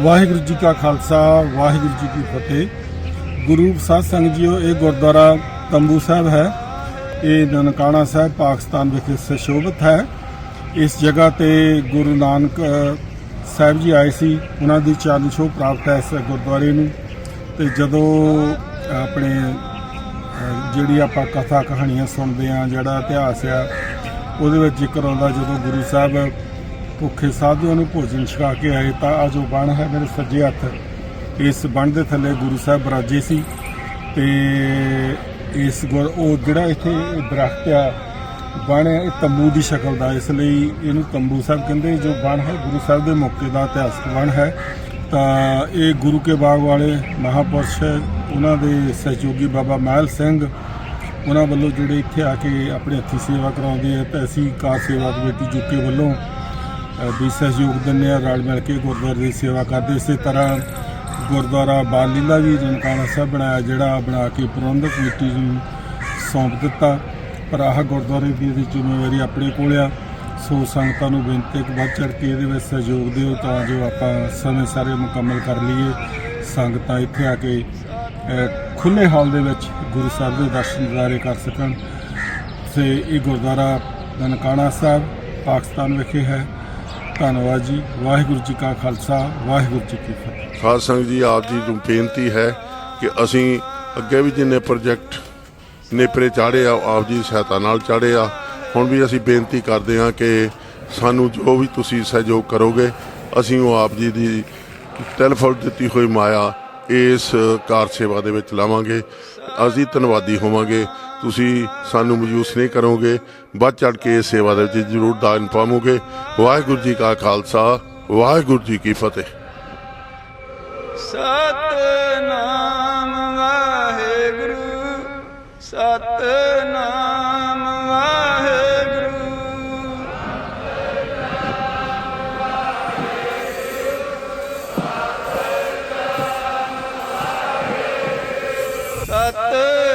ਵਾਹਿਗੁਰੂ ਜੀ ਕਾ ਖਾਲਸਾ, ਵਾਹਿਗੁਰੂ ਜੀ ਕੀ ਫਤਿਹ। ਗੁਰੂ ਸਾਧ ਸੰਗਤ ਜੀਓ, ਇਹ ਗੁਰਦੁਆਰਾ ਤੰਬੂ ਸਾਹਿਬ ਹੈ। ਇਹ ਨਨਕਾਣਾ ਸਾਹਿਬ ਪਾਕਿਸਤਾਨ ਵਿਖੇ ਸੁਸ਼ੋਭਿਤ ਹੈ। ਇਸ ਜਗ੍ਹਾ ਤੇ ਗੁਰੂ ਨਾਨਕ ਸਾਹਿਬ ਜੀ ਆਏ ਸੀ। ਉਹਨਾਂ ਦੀ ਚਾਂਦ ਛੋਹ ਪ੍ਰਾਪਤ ਹੈ ਇਸ ਗੁਰਦੁਆਰੇ ਨੂੰ। ਤੇ ਜਦੋਂ ਆਪਣੇ ਜਿਹੜੀ ਆਪਾਂ ਕਥਾ ਕਹਾਣੀਆਂ ਸੁਣਦੇ ਆ ਜਿਹੜਾ ਇਤਿਹਾਸ ਆ, ਉਹਦੇ ਵਿੱਚ ਜ਼ਿਕਰ ਆਉਂਦਾ ਜਦੋਂ ਗੁਰੂ ਸਾਹਿਬ ਭੁੱਖੇ ਸਾਧੂਆਂ ਨੂੰ ਭੋਜਨ ਛਕਾ ਕੇ ਆਏ ਤਾਂ ਆ ਜੋ ਬਣ ਹੈ ਮੇਰੇ ਸੱਜੇ ਹੱਥ। ਇਸ ਬਣ ਦੇ ਥੱਲੇ ਗੁਰੂ ਸਾਹਿਬ ਬਰਾਜੇ ਸੀ ਤੇ ਇਸ ਗੁਰ ਉਹ ਜਿਹੜਾ ਇੱਥੇ ਇਹ ਦਰਖਤ ਆ ਬਣ ਹੈ, ਇਹ ਤੰਬੂ ਦੀ ਸ਼ਕਲ ਦਾ, ਇਸ ਲਈ ਇਹਨੂੰ ਤੰਬੂ ਸਾਹਿਬ ਕਹਿੰਦੇ ਜੋ ਬਣ ਹੈ, ਗੁਰੂ ਸਾਹਿਬ ਦੇ ਮੌਕੇ ਦਾ ਇਤਿਹਾਸਕ ਬਣ ਹੈ। ਤਾਂ ਇਹ ਗੁਰੂ ਕੇ ਬਾਗ ਵਾਲੇ ਮਹਾਪੁਰਸ਼ ਉਹਨਾਂ ਦੇ ਸਹਿਯੋਗੀ ਬਾਬਾ ਮਹਿਲ ਸਿੰਘ, ਉਹਨਾਂ ਵੱਲੋਂ ਜਿਹੜੇ ਇੱਥੇ ਆ ਕੇ ਆਪਣੇ ਹੱਥੀ ਸੇਵਾ ਕਰਾਉਂਦੇ ਆ, ਤਾਂ ਅਸੀਂ ਕਾਰ ਸੇਵਾ ਕਮੇਟੀ ਜੁਕੇ ਵੱਲੋਂ ਵੀ ਸਹਿਯੋਗ ਦਿੰਦੇ ਆ ਰਲ ਮਿਲ ਕੇ ਗੁਰਦੁਆਰੇ ਦੀ ਸੇਵਾ ਕਰਦੇ। ਇਸੇ ਤਰ੍ਹਾਂ ਗੁਰਦੁਆਰਾ ਬਾਲ ਲੀਲਾ ਵੀ ਨਨਕਾਣਾ ਸਾਹਿਬ ਬਣਾਇਆ ਜਿਹੜਾ ਬਣਾ ਕੇ ਪ੍ਰਬੰਧਕ ਕਮੇਟੀ ਨੂੰ ਸੌਂਪ ਦਿੱਤਾ। ਪਰ ਆਹ ਗੁਰਦੁਆਰੇ ਦੀ ਇਹਦੀ ਜ਼ਿੰਮੇਵਾਰੀ ਆਪਣੇ ਕੋਲ ਆ। ਸੋ ਸੰਗਤਾਂ ਨੂੰ ਬੇਨਤੀ ਕਿ ਵੱਧ ਚੜ ਕੇ ਇਹਦੇ ਵਿੱਚ ਸਹਿਯੋਗ ਦਿਓ ਤਾਂ ਜੋ ਆਪਾਂ ਸਮੇਂ ਸਾਰੇ ਮੁਕੰਮਲ ਕਰ ਲਈਏ। ਸੰਗਤਾਂ ਇੱਥੇ ਆ ਕੇ ਅ, ਖੁੱਲੇ ਹਾਲ ਦੇ ਵਿੱਚ ਗੁਰੂ ਸਾਹਿਬ ਦੇ ਦਰਸ਼ਨ ਦਿਦਾਰੇ ਕਰ ਸਕਣ। ਤੇ ਇਹ ਗੁਰਦੁਆਰਾ ਨਨਕਾਣਾ ਸਾਹਿਬ ਪਾਕਿਸਤਾਨ ਵਿਖੇ ਹੈ। ਧੰਨਵਾਦ ਜੀ। ਵਾਹਿਗੁਰੂ ਜੀ ਕਾ ਖਾਲਸਾ, ਵਾਹਿਗੁਰੂ ਜੀ ਕੀ ਫਤਿਹ। ਖਾਸ ਸੰਗਤ ਜੀ, ਆਪ ਜੀ ਨੂੰ ਬੇਨਤੀ ਹੈ ਕਿ ਅਸੀਂ ਅੱਗੇ ਵੀ ਜਿੰਨੇ ਪ੍ਰੋਜੈਕਟ ਨੇਪਰੇ ਚਾੜੇ ਆ ਆਪ ਜੀ ਦੀ ਸਹਾਇਤਾ ਨਾਲ ਚਾੜੇ ਆ। ਹੁਣ ਵੀ ਅਸੀਂ ਬੇਨਤੀ ਕਰਦੇ ਹਾਂ ਕਿ ਸਾਨੂੰ ਜੋ ਵੀ ਤੁਸੀਂ ਸਹਿਯੋਗ ਕਰੋਗੇ, ਅਸੀਂ ਉਹ ਆਪ ਜੀ ਦੀ ਟੈਲੀਫੋਨ ਦਿੱਤੀ ਹੋਈ ਮਾਇਆ ਇਸ ਕਾਰ ਸੇਵਾ ਦੇ ਵਿੱਚ ਲਾਵਾਂਗੇ। ਅਸੀਂ ਧੰਨਵਾਦੀ ਹੋਵਾਂਗੇ। ਤੁਸੀਂ ਸਾਨੂੰ ਮਯੂਸ ਨਹੀਂ ਕਰੋਗੇ। ਵੱਧ ਚੜ ਕੇ ਇਸ ਸੇਵਾ ਦੇ ਵਿੱਚ ਜ਼ਰੂਰ ਦਾਨ ਪਾਵੋਗੇ। ਵਾਹਿਗੁਰੂ ਜੀ ਕਾ ਖਾਲਸਾ, ਵਾਹਿਗੁਰੂ ਜੀ ਕੀ ਫਤਿਹ। ਸਤਨਾਮ ਵਾਹਿਗੁਰੂ, ਸਤਨਾਮ